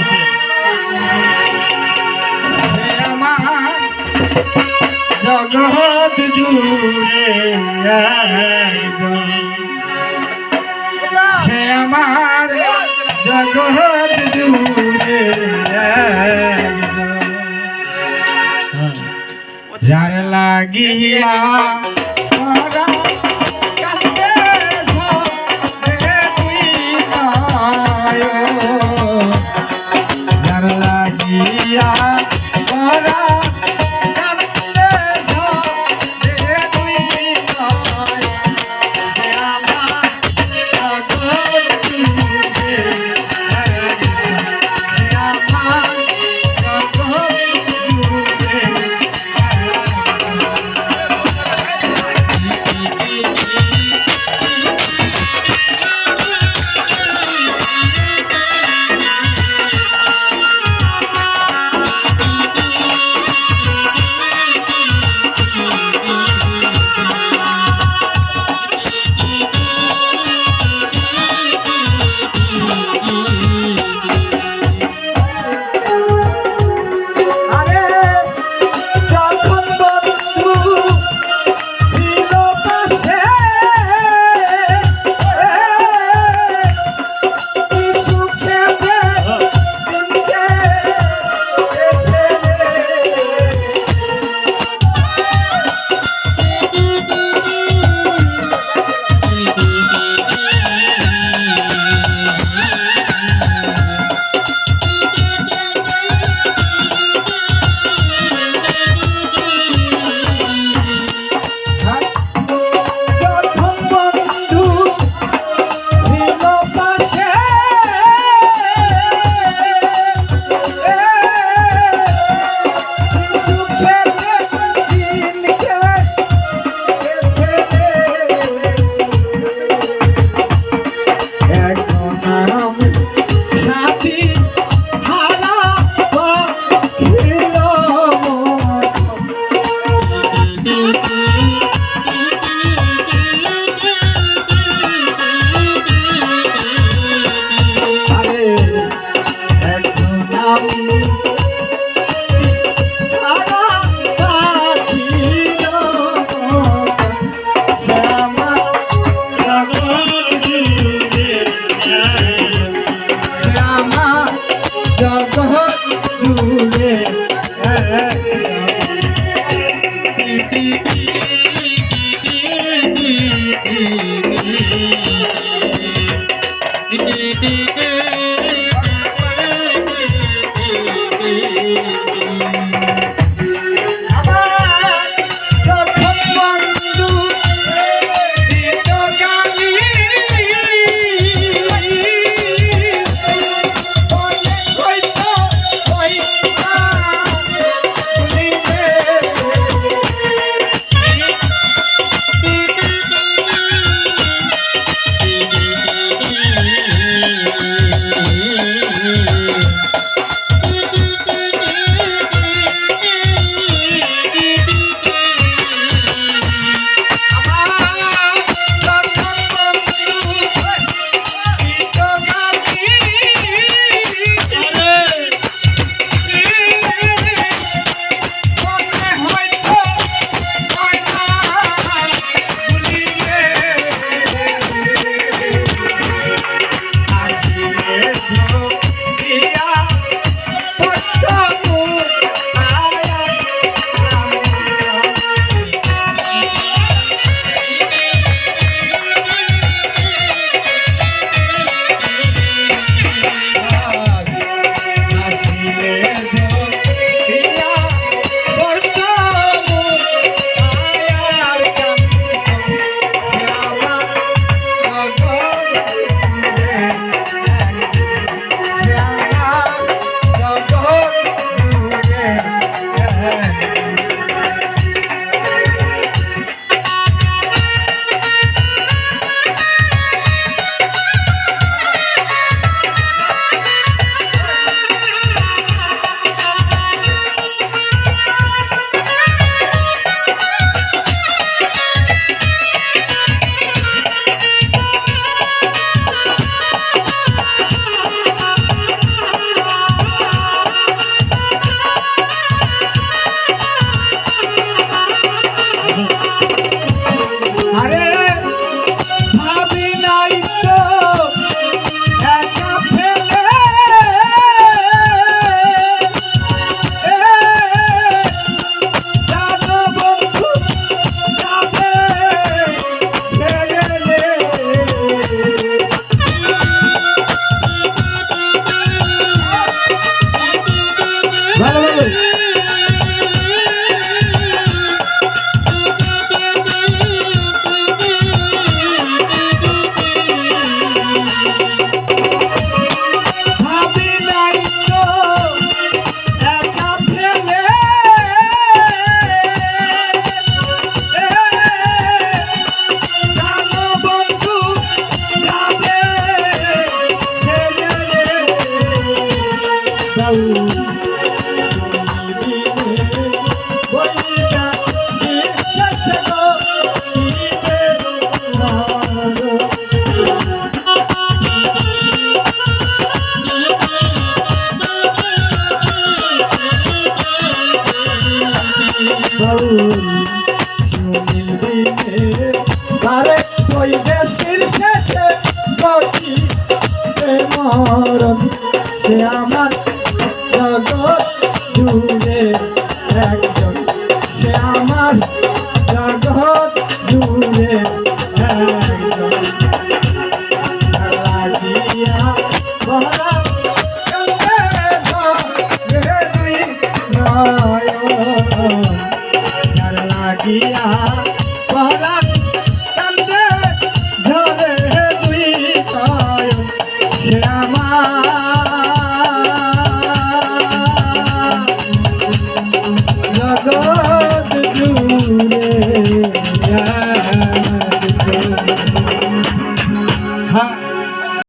গেছে আমার জগৎ জুড়ে সে আমার জগৎ জুড়ে হ্যাঁ। যার লাগিয়া Thank you. দেশের শেষে মরণ সে আমার জগৎ জুড়ে একজন সে আমার জগৎ জুড়ে একজন লাগিয়া বহরা দুই নয়ন